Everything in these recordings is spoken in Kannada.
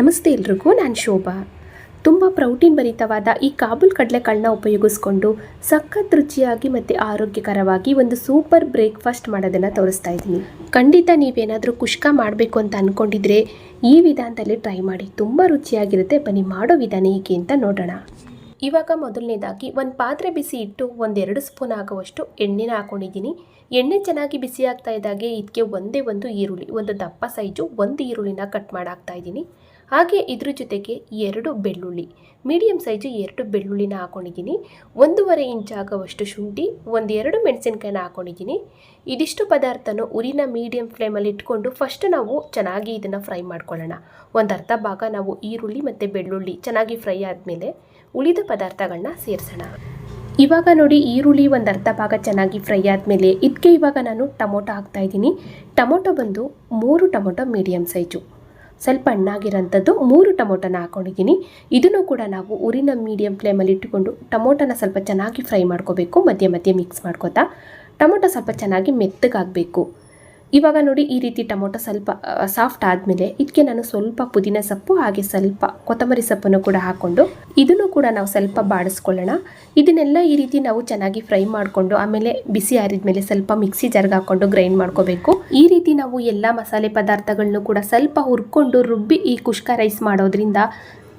ನಮಸ್ತೆ ಎಲ್ರಿಗೂ, ನಾನು ಶೋಭಾ. ತುಂಬ ಪ್ರೋಟೀನ್ ಭರಿತವಾದ ಈ ಕಾಬೂಲ್ ಕಡಲೆಕಾಳನ್ನ ಉಪಯೋಗಿಸ್ಕೊಂಡು ಸಖತ್ ರುಚಿಯಾಗಿ ಮತ್ತು ಆರೋಗ್ಯಕರವಾಗಿ ಒಂದು ಸೂಪರ್ ಬ್ರೇಕ್ಫಾಸ್ಟ್ ಮಾಡೋದನ್ನು ತೋರಿಸ್ತಾ ಇದ್ದೀನಿ. ಖಂಡಿತ ನೀವೇನಾದರೂ ಕುಷ್ಕ ಮಾಡಬೇಕು ಅಂತ ಅಂದ್ಕೊಂಡಿದ್ರೆ ಈ ವಿಧಾನದಲ್ಲಿ ಟ್ರೈ ಮಾಡಿ. ತುಂಬ ರುಚಿಯಾಗಿರುತ್ತೆ. ಬನ್ನಿ, ಮಾಡೋ ವಿಧಾನ ಹೇಗೆ ಅಂತ ನೋಡೋಣ. ಇವಾಗ ಮೊದಲನೇದಾಗಿ ಒಂದು ಪಾತ್ರೆ ಬಿಸಿ ಇಟ್ಟು ಒಂದೆರಡು ಸ್ಪೂನ್ ಆಗುವಷ್ಟು ಎಣ್ಣೆನ ಹಾಕೊಂಡಿದ್ದೀನಿ. ಎಣ್ಣೆ ಚೆನ್ನಾಗಿ ಬಿಸಿ ಆಗ್ತಾ ಇದ್ದಾಗೆ ಇದಕ್ಕೆ ಒಂದೇ ಒಂದು ಈರುಳ್ಳಿ, ಒಂದು ದಪ್ಪ ಸೈಜು, ಒಂದು ಈರುಳ್ಳಿನ ಕಟ್ ಮಾಡಾಕ್ತಾ ಇದ್ದೀನಿ. ಹಾಗೆ ಇದ್ರ ಜೊತೆಗೆ ಎರಡು ಬೆಳ್ಳುಳ್ಳಿ. ಮೀಡಿಯಂ ಸೈಜು ಎರಡು ಬೆಳ್ಳುಳ್ಳಿನ ಹಾಕೊಂಡಿದ್ದೀನಿ. ಒಂದೂವರೆ ಇಂಚ್ ಆಗುವಷ್ಟು ಶುಂಠಿ, ಒಂದೆರಡು ಮೆಣಸಿನ್ಕಾಯಿನ ಹಾಕೊಂಡಿದ್ದೀನಿ. ಇದಿಷ್ಟು ಪದಾರ್ಥನೂ ಉರಿನ ಮೀಡಿಯಂ ಫ್ಲೇಮಲ್ಲಿ ಇಟ್ಕೊಂಡು ಫಸ್ಟ್ ನಾವು ಚೆನ್ನಾಗಿ ಇದನ್ನು ಫ್ರೈ ಮಾಡ್ಕೊಳ್ಳೋಣ. ಒಂದು ಅರ್ಧ ಭಾಗ ನಾವು ಈರುಳ್ಳಿ ಮತ್ತು ಬೆಳ್ಳುಳ್ಳಿ ಚೆನ್ನಾಗಿ ಫ್ರೈ ಆದಮೇಲೆ ಉಳಿದ ಪದಾರ್ಥಗಳನ್ನ ಸೇರಿಸೋಣ. ಇವಾಗ ನೋಡಿ ಈರುಳ್ಳಿ ಒಂದು ಅರ್ಧ ಭಾಗ ಚೆನ್ನಾಗಿ ಫ್ರೈ ಆದಮೇಲೆ ಇದಕ್ಕೆ ಇವಾಗ ನಾನು ಟೊಮೊಟೊ ಹಾಕ್ತಾಯಿದ್ದೀನಿ ಟೊಮೊಟೊ ಬಂದು ಮೂರು ಟೊಮೊಟೊ ಮೀಡಿಯಮ್ ಸೈಜು. ಸ್ವಲ್ಪ ಹಣ್ಣಾಗಿರೋಂಥದ್ದು ಮೂರು ಟೊಮೊಟೊನ ಹಾಕೊಂಡಿದ್ದೀನಿ. ಇದನ್ನು ಕೂಡ ನಾವು ಊರಿನ ಮೀಡಿಯಮ್ ಫ್ಲೇಮಲ್ಲಿ ಇಟ್ಟುಕೊಂಡು ಟೊಮೊಟೊನ ಸ್ವಲ್ಪ ಚೆನ್ನಾಗಿ ಫ್ರೈ ಮಾಡ್ಕೋಬೇಕು. ಮಧ್ಯೆ ಮಧ್ಯೆ ಮಿಕ್ಸ್ ಮಾಡ್ಕೋತಾ ಟೊಮೊಟೊ ಸ್ವಲ್ಪ ಚೆನ್ನಾಗಿ ಮೆತ್ತಗಾಗಬೇಕು. ಇವಾಗ ನೋಡಿ ಈ ರೀತಿ ಟೊಮೊಟೊ ಸ್ವಲ್ಪ ಸಾಫ್ಟ್ ಆದಮೇಲೆ ಇದಕ್ಕೆ ನಾನು ಸ್ವಲ್ಪ ಪುದೀನ ಸೊಪ್ಪು ಹಾಗೆ ಸ್ವಲ್ಪ ಕೊತ್ತಂಬರಿ ಸೊಪ್ಪನ್ನು ಕೂಡ ಹಾಕ್ಕೊಂಡು ಇದನ್ನು ಕೂಡ ನಾವು ಸ್ವಲ್ಪ ಬಾಡಿಸ್ಕೊಳ್ಳೋಣ. ಇದನ್ನೆಲ್ಲ ಈ ರೀತಿ ನಾವು ಚೆನ್ನಾಗಿ ಫ್ರೈ ಮಾಡಿಕೊಂಡು ಆಮೇಲೆ ಬಿಸಿ ಆರಿದ್ಮೇಲೆ ಸ್ವಲ್ಪ ಮಿಕ್ಸಿ ಜಾರ್ಗೆ ಹಾಕೊಂಡು ಗ್ರೈಂಡ್ ಮಾಡ್ಕೋಬೇಕು. ಈ ರೀತಿ ನಾವು ಎಲ್ಲ ಮಸಾಲೆ ಪದಾರ್ಥಗಳನ್ನು ಕೂಡ ಸ್ವಲ್ಪ ಹುರ್ಕೊಂಡು ರುಬ್ಬಿ ಈ ಕುಷ್ಕ ರೈಸ್ ಮಾಡೋದ್ರಿಂದ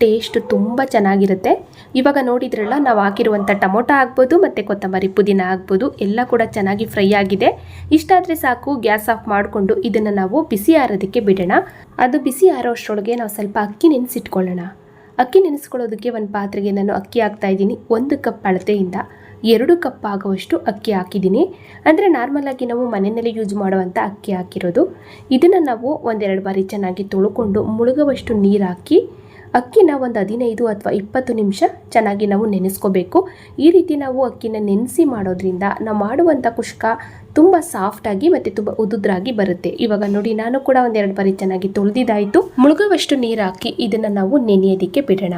ಟೇಸ್ಟ್ ತುಂಬ ಚೆನ್ನಾಗಿರುತ್ತೆ. ಇವಾಗ ನೋಡಿದ್ರಲ್ಲ, ನಾವು ಹಾಕಿರುವಂಥ ಟೊಮೊಟೊ ಆಗ್ಬೋದು, ಮತ್ತು ಕೊತ್ತಂಬರಿ ಪುದೀನ ಆಗ್ಬೋದು, ಎಲ್ಲ ಕೂಡ ಚೆನ್ನಾಗಿ ಫ್ರೈ ಆಗಿದೆ. ಇಷ್ಟಾದರೆ ಸಾಕು, ಗ್ಯಾಸ್ ಆಫ್ ಮಾಡಿಕೊಂಡು ಇದನ್ನು ನಾವು ಬಿಸಿ ಆರೋದಕ್ಕೆ ಬಿಡೋಣ. ಅದು ಬಿಸಿ ಆರೋ ಅಷ್ಟರೊಳಗೆ ನಾವು ಸ್ವಲ್ಪ ಅಕ್ಕಿ ನೆನೆಸಿಟ್ಕೊಳ್ಳೋಣ. ಅಕ್ಕಿ ನೆನೆಸ್ಕೊಳ್ಳೋದಕ್ಕೆ ಒಂದು ಪಾತ್ರೆಗೆ ನಾನು ಅಕ್ಕಿ ಹಾಕ್ತಾ ಇದ್ದೀನಿ, ಒಂದು ಕಪ್ ಅಳತೆಯಿಂದ. ಎರಡು ಕಪ್ ಆಗುವಷ್ಟು ಅಕ್ಕಿ ಹಾಕಿದ್ದೀನಿ. ಅಂದರೆ ನಾರ್ಮಲಾಗಿ ನಾವು ಮನೆಯಲ್ಲಿ ಯೂಸ್ ಮಾಡುವಂಥ ಅಕ್ಕಿ ಹಾಕಿರೋದು. ಇದನ್ನು ನಾವು ಒಂದೆರಡು ಬಾರಿ ಚೆನ್ನಾಗಿ ತೊಳ್ಕೊಂಡು ಮುಳುಗುವಷ್ಟು ನೀರು ಹಾಕಿ ಅಕ್ಕಿನ ಒಂದು ಹದಿನೈದು ಅಥವಾ ಇಪ್ಪತ್ತು ನಿಮಿಷ ಚೆನ್ನಾಗಿ ನಾವು ನೆನೆಸ್ಕೋಬೇಕು. ಈ ರೀತಿ ನಾವು ಅಕ್ಕಿನ ನೆನೆಸಿ ಮಾಡೋದ್ರಿಂದ ನಾವು ಮಾಡುವಂಥ ಕುಷ್ಕ ತುಂಬ ಸಾಫ್ಟಾಗಿ ಮತ್ತು ತುಂಬ ಉದುದ್ರಾಗಿ ಬರುತ್ತೆ. ಇವಾಗ ನೋಡಿ, ನಾನು ಕೂಡ ಒಂದೆರಡು ಬಾರಿ ಚೆನ್ನಾಗಿ ತೊಳೆದಿದ್ದಾಯಿತು. ಮುಳುಗುವಷ್ಟು ನೀರು ಹಾಕಿ ಇದನ್ನು ನಾವು ನೆನೆಯೋದಕ್ಕೆ ಬಿಡೋಣ.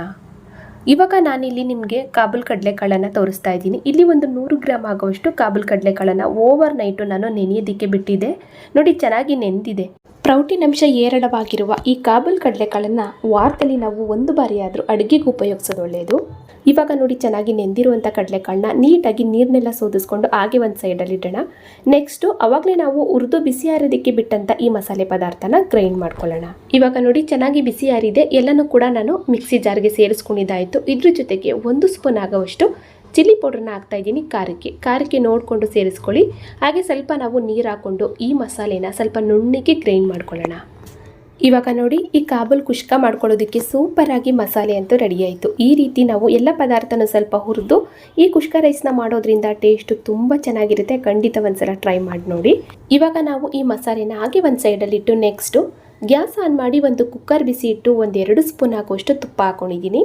ಇವಾಗ ನಾನಿಲ್ಲಿ ನಿಮಗೆ ಕಾಬೂಲ್ ಕಡಲೆಕಾಳನ್ನು ತೋರಿಸ್ತಾ ಇದ್ದೀನಿ. ಇಲ್ಲಿ ಒಂದು ನೂರು ಗ್ರಾಮ್ ಆಗುವಷ್ಟು ಕಾಬೂಲ್ ಕಡಲೆಕಾಳನ್ನು ಓವರ್ ನೈಟು ನಾನು ನೆನೆಯೋದಕ್ಕೆ ಬಿಟ್ಟಿದ್ದೆ. ನೋಡಿ, ಚೆನ್ನಾಗಿ ನೆಂದಿದೆ. ಪ್ರೋಟೀನ್ ಅಂಶ ಏರಳವಾಗಿರುವ ಈ ಕಾಬಲ್ ಕಡಲೆಕಾಳನ್ನು ವಾರದಲ್ಲಿ ನಾವು ಒಂದು ಬಾರಿಯಾದರೂ ಅಡುಗೆಗೆ ಉಪಯೋಗಿಸೋದು ಒಳ್ಳೆಯದು ಇವಾಗ ನೋಡಿ ಚೆನ್ನಾಗಿ ನೆಂದಿರುವಂಥ ಕಡಲೆಕಾಳನ್ನ ನೀಟಾಗಿ ನೀರನ್ನೆಲ್ಲ ಸೋದಿಸ್ಕೊಂಡು ಹಾಗೆ ಒಂದು ಸೈಡಲ್ಲಿಡೋಣ ನೆಕ್ಸ್ಟು ಅವಾಗಲೇ ನಾವು ಉರಿದು ಬಿಸಿ ಆರೋದಕ್ಕೆ ಬಿಟ್ಟಂಥ ಈ ಮಸಾಲೆ ಪದಾರ್ಥನ ಗ್ರೈಂಡ್ ಮಾಡ್ಕೊಳ್ಳೋಣ. ಇವಾಗ ನೋಡಿ ಚೆನ್ನಾಗಿ ಬಿಸಿ ಆರಿದೆ. ಎಲ್ಲನೂ ಕೂಡ ನಾನು ಮಿಕ್ಸಿ ಜಾರ್ಗೆ ಸೇರಿಸ್ಕೊಂಡಿದ್ದಾಯಿತು. ಇದ್ರ ಜೊತೆಗೆ ಒಂದು ಸ್ಪೂನ್ ಆಗುವಷ್ಟು ಚಿಲ್ಲಿ ಪೌಡ್ರನ್ನ ಹಾಕ್ತಾ ಇದ್ದೀನಿ ಖಾರಕ್ಕೆ. ಖಾರಕ್ಕೆ ನೋಡಿಕೊಂಡು ಸೇರಿಸ್ಕೊಳ್ಳಿ. ಹಾಗೆ ಸ್ವಲ್ಪ ನಾವು ನೀರು ಹಾಕ್ಕೊಂಡು ಈ ಮಸಾಲೆನ ಸ್ವಲ್ಪ ನುಣ್ಣಗೆ ಗ್ರೈಂಡ್ ಮಾಡ್ಕೊಳ್ಳೋಣ. ಇವಾಗ ನೋಡಿ, ಈ ಕಾಬೂಲ್ ಕುಷ್ಕ ಮಾಡ್ಕೊಳ್ಳೋದಕ್ಕೆ ಸೂಪರಾಗಿ ಮಸಾಲೆ ಅಂತೂ ರೆಡಿ ಆಯಿತು. ಈ ರೀತಿ ನಾವು ಎಲ್ಲ ಪದಾರ್ಥನೂ ಸ್ವಲ್ಪ ಹುರಿದು, ಈ ಕುಷ್ಕ ರೈಸ್ನ ಮಾಡೋದ್ರಿಂದ ಟೇಸ್ಟು ತುಂಬ ಚೆನ್ನಾಗಿರುತ್ತೆ. ಖಂಡಿತ ಒಂದ್ಸಲ ಟ್ರೈ ಮಾಡಿ ನೋಡಿ. ಇವಾಗ ನಾವು ಈ ಮಸಾಲೆನ ಹಾಗೆ ಒಂದು ಸೈಡಲ್ಲಿಟ್ಟು ನೆಕ್ಸ್ಟು ಗ್ಯಾಸ್ ಆನ್ ಮಾಡಿ ಒಂದು ಕುಕ್ಕರ್ ಬಿಸಿ ಇಟ್ಟು ಒಂದೆರಡು ಸ್ಪೂನ್ ಹಾಕುವಷ್ಟು ತುಪ್ಪ ಹಾಕ್ಕೊಂಡಿದ್ದೀನಿ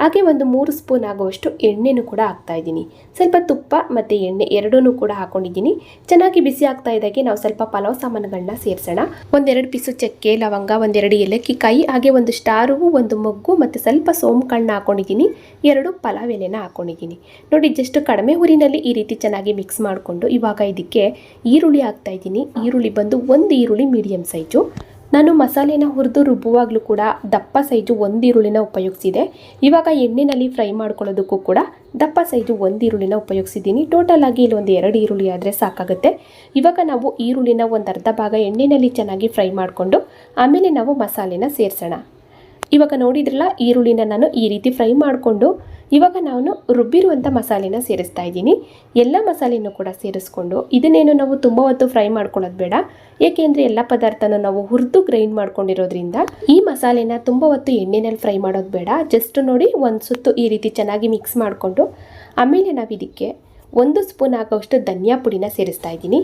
ಹಾಗೆ ಒಂದು ಮೂರು ಸ್ಪೂನ್ ಆಗುವಷ್ಟು ಎಣ್ಣೆನೂ ಕೂಡ ಹಾಕ್ತಾ ಇದ್ದೀನಿ. ಸ್ವಲ್ಪ ತುಪ್ಪ ಮತ್ತು ಎಣ್ಣೆ ಎರಡೂ ಕೂಡ ಹಾಕೊಂಡಿದ್ದೀನಿ. ಚೆನ್ನಾಗಿ ಬಿಸಿ ಆಗ್ತಾ ಇದ್ದಾಗೆ ನಾವು ಸ್ವಲ್ಪ ಪಲಾವ್ ಸಾಮಾನುಗಳನ್ನ ಸೇರಿಸೋಣ. ಒಂದೆರಡು ಪೀಸು ಚಕ್ಕೆ, ಲವಂಗ, ಒಂದೆರಡು ಏಲಕ್ಕಿ ಕಾಯಿ ಹಾಗೆ ಒಂದು ಸ್ಟಾರು, ಒಂದು ಮೊಗ್ಗು ಮತ್ತು ಸ್ವಲ್ಪ ಸೋಂಕಣ್ಣ ಹಾಕೊಂಡಿದ್ದೀನಿ. ಎರಡು ಪಲಾವ್ ಎಲೆನ ಹಾಕೊಂಡಿದ್ದೀನಿ. ನೋಡಿ, ಜಸ್ಟ್ ಕಡಿಮೆ ಊರಿನಲ್ಲಿ ಈ ರೀತಿ ಚೆನ್ನಾಗಿ ಮಿಕ್ಸ್ ಮಾಡಿಕೊಂಡು ಇವಾಗ ಇದಕ್ಕೆ ಈರುಳ್ಳಿ ಹಾಕ್ತಾ ಇದ್ದೀನಿ. ಈರುಳ್ಳಿ ಬಂದು ಒಂದು ಈರುಳ್ಳಿ ಮೀಡಿಯಮ್ ಸೈಜು. ನಾನು ಮಸಾಲೆನ ಹುರಿದು ರುಬ್ಬುವಾಗಲೂ ಕೂಡ ದಪ್ಪ ಸೈಜು ಒಂದು ಈರುಳ್ಳಿನ ಉಪಯೋಗಿಸಿದೆ. ಇವಾಗ ಎಣ್ಣೆಯಲ್ಲಿ ಫ್ರೈ ಮಾಡ್ಕೊಳ್ಳೋದಕ್ಕೂ ಕೂಡ ದಪ್ಪ ಸೈಜು ಒಂದು ಈರುಳ್ಳಿನ ಉಪಯೋಗಿಸಿದ್ದೀನಿ. ಟೋಟಲ್ ಆಗಿ ಇಲ್ಲಿ ಒಂದು ಎರಡು ಈರುಳ್ಳಿ ಆದರೆ ಸಾಕಾಗುತ್ತೆ. ಇವಾಗ ನಾವು ಈರುಳ್ಳಿನ ಒಂದು ಅರ್ಧ ಭಾಗ ಎಣ್ಣೆಯಲ್ಲಿ ಚೆನ್ನಾಗಿ ಫ್ರೈ ಮಾಡಿಕೊಂಡು ಆಮೇಲೆ ನಾವು ಮಸಾಲೆನ ಸೇರಿಸೋಣ. ಇವಾಗ ನೋಡಿದ್ರಲ್ಲ, ಈರುಳ್ಳಿನ ನಾನು ಈ ರೀತಿ ಫ್ರೈ ಮಾಡಿಕೊಂಡು ಇವಾಗ ನಾನು ರುಬ್ಬಿರುವಂಥ ಮಸಾಲೆನ ಸೇರಿಸ್ತಾ ಇದ್ದೀನಿ. ಎಲ್ಲ ಮಸಾಲೆನೂ ಕೂಡ ಸೇರಿಸ್ಕೊಂಡು ಇದನ್ನೇನು ನಾವು ತುಂಬ ಹೊತ್ತು ಫ್ರೈ ಮಾಡ್ಕೊಳ್ಳೋದು ಬೇಡ. ಏಕೆಂದರೆ ಎಲ್ಲ ಪದಾರ್ಥನ ನಾವು ಹುರಿದು ಗ್ರೈಂಡ್ ಮಾಡ್ಕೊಂಡಿರೋದ್ರಿಂದ ಈ ಮಸಾಲೆನ ತುಂಬ ಹೊತ್ತು ಎಣ್ಣೆನಲ್ಲಿ ಫ್ರೈ ಮಾಡೋದು ಬೇಡ. ಜಸ್ಟ್ ನೋಡಿ ಒಂದು ಸುತ್ತು ಈ ರೀತಿ ಚೆನ್ನಾಗಿ ಮಿಕ್ಸ್ ಮಾಡಿಕೊಂಡು ಆಮೇಲೆ ನಾವು ಇದಕ್ಕೆ ಒಂದು ಸ್ಪೂನ್ ಆಗೋಷ್ಟು ಧನಿಯಾ ಪುಡಿನ ಸೇರಿಸ್ತಾ ಇದ್ದೀನಿ.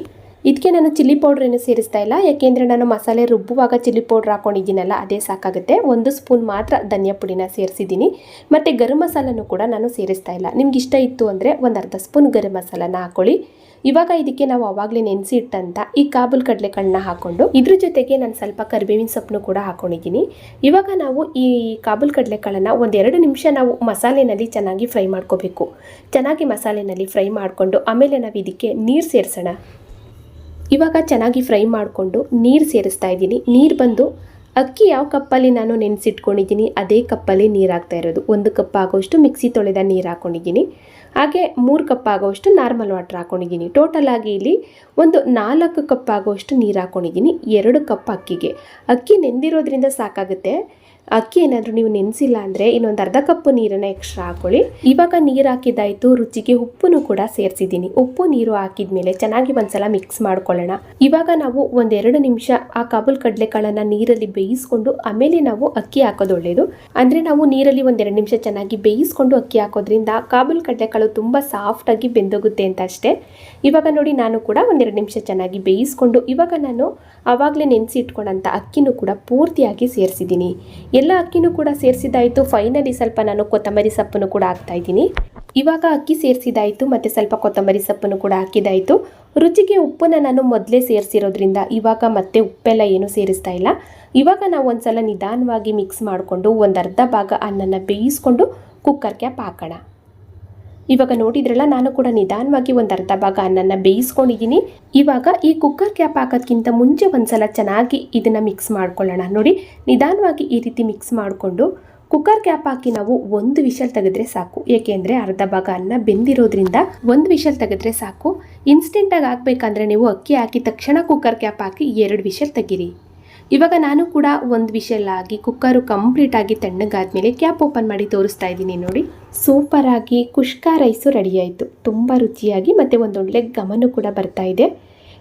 ಇದಕ್ಕೆ ನಾನು ಚಿಲ್ಲಿ ಪೌಡ್ರ್ ಏನು ಸೇರಿಸ್ತಾ ಇಲ್ಲ. ಯಾಕೆಂದರೆ ನಾನು ಮಸಾಲೆ ರುಬ್ಬುವಾಗ ಚಿಲ್ಲಿ ಪೌಡ್ರ್ ಹಾಕೊಂಡಿದ್ದೀನಲ್ಲ, ಅದೇ ಸಾಕಾಗುತ್ತೆ. ಒಂದು ಸ್ಪೂನ್ ಮಾತ್ರ ಧನಿಯಾ ಪುಡಿನ ಸೇರಿಸಿದ್ದೀನಿ. ಮತ್ತು ಗರಂ ಮಸಾಲನೂ ಕೂಡ ನಾನು ಸೇರಿಸ್ತಾ ಇಲ್ಲ. ನಿಮ್ಗೆ ಇಷ್ಟ ಇತ್ತು ಅಂದರೆ ಒಂದು ಅರ್ಧ ಸ್ಪೂನ್ ಗರಂ ಮಸಾಲನ ಹಾಕೊಳ್ಳಿ. ಇವಾಗ ಇದಕ್ಕೆ ನಾವು ಅವಾಗಲೇ ನೆನೆಸಿ ಇಟ್ಟಂತ ಈ ಕಾಬೂಲ್ ಕಡಲೆಕಾಳನ್ನ ಹಾಕೊಂಡು, ಇದ್ರ ಜೊತೆಗೆ ನಾನು ಸ್ವಲ್ಪ ಕರಿಬೇವಿನ ಸೊಪ್ಪನ್ನು ಕೂಡ ಹಾಕೊಂಡಿದ್ದೀನಿ. ಇವಾಗ ನಾವು ಈ ಕಾಬೂಲ್ ಕಡಲೆಕಾಳನ್ನು ಒಂದೆರಡು ನಿಮಿಷ ನಾವು ಮಸಾಲೆನಲ್ಲಿ ಚೆನ್ನಾಗಿ ಫ್ರೈ ಮಾಡ್ಕೋಬೇಕು. ಚೆನ್ನಾಗಿ ಮಸಾಲೆನಲ್ಲಿ ಫ್ರೈ ಮಾಡಿಕೊಂಡು ಆಮೇಲೆ ನಾವು ಇದಕ್ಕೆ ನೀರು ಸೇರಿಸೋಣ. ಇವಾಗ ಚೆನ್ನಾಗಿ ಫ್ರೈ ಮಾಡಿಕೊಂಡು ನೀರು ಸೇರಿಸ್ತಾ ಇದ್ದೀನಿ. ನೀರು ಬಂದು ಅಕ್ಕಿ ಯಾವ ಕಪ್ಪಲ್ಲಿ ನಾನು ನೆನೆಸಿಟ್ಕೊಂಡಿದ್ದೀನಿ, ಅದೇ ಕಪ್ಪಲ್ಲಿ ನೀರು ಹಾಕ್ತಾ ಇರೋದು. ಒಂದು ಕಪ್ ಆಗೋಷ್ಟು ಮಿಕ್ಸಿ ತೊಳೆದ ನೀರು ಹಾಕ್ಕೊಂಡಿದ್ದೀನಿ ಹಾಗೆ ಮೂರು ಕಪ್ ಆಗೋಷ್ಟು ನಾರ್ಮಲ್ ವಾಟರ್ ಹಾಕ್ಕೊಂಡಿದ್ದೀನಿ ಟೋಟಲ್ ಆಗಿ ಇಲ್ಲಿ ಒಂದು ನಾಲ್ಕು ಕಪ್ ಆಗೋಷ್ಟು ನೀರು ಹಾಕ್ಕೊಂಡಿದ್ದೀನಿ ಎರಡು ಕಪ್ ಅಕ್ಕಿಗೆ. ಅಕ್ಕಿ ನೆಂದಿರೋದ್ರಿಂದ ಸಾಕಾಗುತ್ತೆ. ಅಕ್ಕಿ ಏನಾದರೂ ನೀವು ನೆನೆಸಿಲ್ಲ ಅಂದರೆ ಇನ್ನೊಂದು ಅರ್ಧ ಕಪ್ಪು ನೀರನ್ನು ಎಕ್ಸ್ಟ್ರಾ ಹಾಕೊಳ್ಳಿ. ಇವಾಗ ನೀರು ಹಾಕಿದ್ದಾಯಿತು, ರುಚಿಗೆ ಉಪ್ಪನ್ನು ಕೂಡ ಸೇರಿಸಿದ್ದೀನಿ. ಉಪ್ಪು, ನೀರು ಹಾಕಿದ ಮೇಲೆ ಚೆನ್ನಾಗಿ ಒಂದ್ಸಲ ಮಿಕ್ಸ್ ಮಾಡ್ಕೊಳ್ಳೋಣ. ಇವಾಗ ನಾವು ಒಂದೆರಡು ನಿಮಿಷ ಆ ಕಾಬೂಲ್ ಕಡಲೆಕಾಳನ್ನು ನೀರಲ್ಲಿ ಬೇಯಿಸ್ಕೊಂಡು, ಆಮೇಲೆ ನಾವು ಅಕ್ಕಿ ಹಾಕೋದು ಒಳ್ಳೆಯದು ಅಂದರೆ ನಾವು ನೀರಲ್ಲಿ ಒಂದೆರಡು ನಿಮಿಷ ಚೆನ್ನಾಗಿ ಬೇಯಿಸ್ಕೊಂಡು ಅಕ್ಕಿ ಹಾಕೋದ್ರಿಂದ ಕಾಬೂಲ್ ಕಡಲೆಕಾಳು ತುಂಬ ಸಾಫ್ಟಾಗಿ ಬೆಂದೋಗುತ್ತೆ ಅಂತ ಅಷ್ಟೇ. ಇವಾಗ ನೋಡಿ ನಾನು ಕೂಡ ಒಂದೆರಡು ನಿಮಿಷ ಚೆನ್ನಾಗಿ ಬೇಯಿಸ್ಕೊಂಡು, ಇವಾಗ ನಾನು ಆವಾಗಲೇ ನೆನೆಸಿ ಇಟ್ಕೊಂಡಂಥ ಅಕ್ಕಿನೂ ಕೂಡ ಪೂರ್ತಿಯಾಗಿ ಸೇರಿಸಿದ್ದೀನಿ. ಎಲ್ಲ ಅಕ್ಕಿನೂ ಕೂಡ ಸೇರಿಸಿದಾಯಿತು ಫೈನಲಿ ಸ್ವಲ್ಪ ನಾನು ಕೊತ್ತಂಬರಿ ಸೊಪ್ಪನ್ನು ಕೂಡ ಹಾಕ್ತಾ ಇದ್ದೀನಿ. ಇವಾಗ ಅಕ್ಕಿ ಸೇರಿಸಿದಾಯಿತು ಮತ್ತು ಸ್ವಲ್ಪ ಕೊತ್ತಂಬರಿ ಸೊಪ್ಪನ್ನು ಕೂಡ ಹಾಕಿದಾಯಿತು ರುಚಿಗೆ ಉಪ್ಪನ್ನು ನಾನು ಮೊದಲೇ ಸೇರಿಸಿರೋದ್ರಿಂದ ಇವಾಗ ಮತ್ತೆ ಉಪ್ಪೆಲ್ಲ ಏನೂ ಸೇರಿಸ್ತಾ ಇಲ್ಲ. ಇವಾಗ ನಾವು ಒಂದು ಸಲ ನಿಧಾನವಾಗಿ ಮಿಕ್ಸ್ ಮಾಡಿಕೊಂಡು ಒಂದು ಅರ್ಧ ಭಾಗ ಅನ್ನನ ಬೇಯಿಸ್ಕೊಂಡು ಕುಕ್ಕರ್ ಕ್ಯಾಪ್ ಹಾಕೋಣ. ಇವಾಗ ನೋಡಿದ್ರಲ್ಲ, ನಾನು ಕೂಡ ನಿಧಾನವಾಗಿ ಒಂದು ಅರ್ಧ ಭಾಗ ಅನ್ನನ್ನು ಬೇಯಿಸ್ಕೊಂಡಿದ್ದೀನಿ. ಇವಾಗ ಈ ಕುಕ್ಕರ್ ಕ್ಯಾಪ್ ಹಾಕೋದ್ಕಿಂತ ಮುಂಚೆ ಒಂದ್ಸಲ ಚೆನ್ನಾಗಿ ಇದನ್ನು ಮಿಕ್ಸ್ ಮಾಡ್ಕೊಳ್ಳೋಣ. ನೋಡಿ, ನಿಧಾನವಾಗಿ ಈ ರೀತಿ ಮಿಕ್ಸ್ ಮಾಡಿಕೊಂಡು ಕುಕ್ಕರ್ ಕ್ಯಾಪ್ ಹಾಕಿ ನಾವು ಒಂದು ವಿಷಲ್ ತೆಗೆದ್ರೆ ಸಾಕು. ಏಕೆಂದರೆ ಅರ್ಧ ಭಾಗ ಅನ್ನ ಬೆಂದಿರೋದ್ರಿಂದ ಒಂದು ವಿಷಲ್ ತೆಗೆದ್ರೆ ಸಾಕು. ಇನ್ಸ್ಟೆಂಟಾಗಿ ಹಾಕ್ಬೇಕಂದ್ರೆ ನೀವು ಅಕ್ಕಿ ಹಾಕಿ ತಕ್ಷಣ ಕುಕ್ಕರ್ ಕ್ಯಾಪ್ ಹಾಕಿ ಎರಡು ವಿಷಲ್ ತೆಗೀರಿ. ಇವಾಗ ನಾನು ಕೂಡ ಒಂದು ವಿಷಲ್ ಆಗಿ ಕುಕ್ಕರು ಕಂಪ್ಲೀಟಾಗಿ ತಣ್ಣಗಾದ್ಮೇಲೆ ಕ್ಯಾಪ್ ಓಪನ್ ಮಾಡಿ ತೋರಿಸ್ತಾ ಇದ್ದೀನಿ ನೋಡಿ. ಸೂಪರಾಗಿ ಕುಷ್ಕ ರೈಸು ರೆಡಿ ಆಯಿತು. ತುಂಬ ರುಚಿಯಾಗಿ ಮತ್ತು ಒಂದೊಳ್ಳೆ ಗಮನ ಕೂಡ ಬರ್ತಾ ಇದೆ.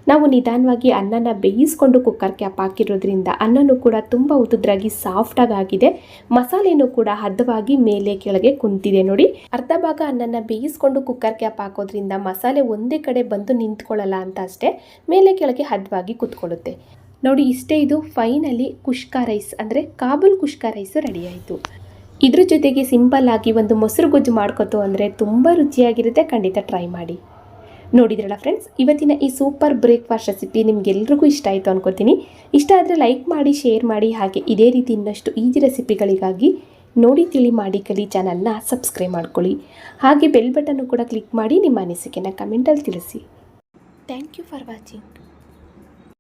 ನಾವು ನಿಧಾನವಾಗಿ ಅನ್ನನ ಬೇಯಿಸ್ಕೊಂಡು ಕುಕ್ಕರ್ ಕ್ಯಾಪ್ ಹಾಕಿರೋದ್ರಿಂದ ಅನ್ನನೂ ಕೂಡ ತುಂಬ ಉದುದ್ರಾಗಿ ಸಾಫ್ಟಾಗಿ ಆಗಿದೆ. ಮಸಾಲೆನೂ ಕೂಡ ಹದವಾಗಿ ಮೇಲೆ ಕೆಳಗೆ ಕುಂತಿದೆ ನೋಡಿ. ಅರ್ಧ ಭಾಗ ಅನ್ನನ ಬೇಯಿಸ್ಕೊಂಡು ಕುಕ್ಕರ್ ಕ್ಯಾಪ್ ಹಾಕೋದ್ರಿಂದ ಮಸಾಲೆ ಒಂದೇ ಕಡೆ ಬಂದು ನಿಂತ್ಕೊಳ್ಳಲ್ಲ ಅಂತ ಅಷ್ಟೇ, ಮೇಲೆ ಕೆಳಗೆ ಹದವಾಗಿ ಕುತ್ಕೊಳ್ಳುತ್ತೆ. ನೋಡಿ, ಇಷ್ಟೇ ಇದು ಫೈನಲಿ ಕುಷ್ಕಾ ರೈಸ್ ಅಂದರೆ ಕಾಬೂಲ್ ಕುಷ್ಕ ರೈಸು ರೆಡಿ ಆಯಿತು. ಇದ್ರ ಜೊತೆಗೆ ಸಿಂಪಲ್ ಆಗಿ ಒಂದು ಮೊಸರು ಗೊಜ್ಜು ಮಾಡ್ಕೊತು ಅಂದರೆ ತುಂಬ ರುಚಿಯಾಗಿರುತ್ತೆ, ಖಂಡಿತ ಟ್ರೈ ಮಾಡಿ. ನೋಡಿದ್ರಲ್ಲ ಫ್ರೆಂಡ್ಸ್ ಇವತ್ತಿನ ಈ ಸೂಪರ್ ಬ್ರೇಕ್ಫಾಸ್ಟ್ ರೆಸಿಪಿ ನಿಮಗೆಲ್ರಿಗೂ ಇಷ್ಟ ಆಯಿತು ಅನ್ಕೋತೀನಿ. ಇಷ್ಟ ಆದರೆ ಲೈಕ್ ಮಾಡಿ ಶೇರ್ ಮಾಡಿ, ಹಾಗೆ ಇದೇ ರೀತಿ ಇನ್ನಷ್ಟು ಈಜಿ ರೆಸಿಪಿಗಳಿಗಾಗಿ ನೋಡಿ, ತಿಳಿ ಮಾಡಿ, ಕಲಿ ಚಾನಲ್ನ ಸಬ್ಸ್ಕ್ರೈಬ್ ಮಾಡ್ಕೊಳ್ಳಿ. ಹಾಗೆ ಬೆಲ್ ಬಟನ್ನು ಕೂಡ ಕ್ಲಿಕ್ ಮಾಡಿ ನಿಮ್ಮ ಅನಿಸಿಕೆನ ಕಮೆಂಟಲ್ಲಿ ತಿಳಿಸಿ. Thank you for watching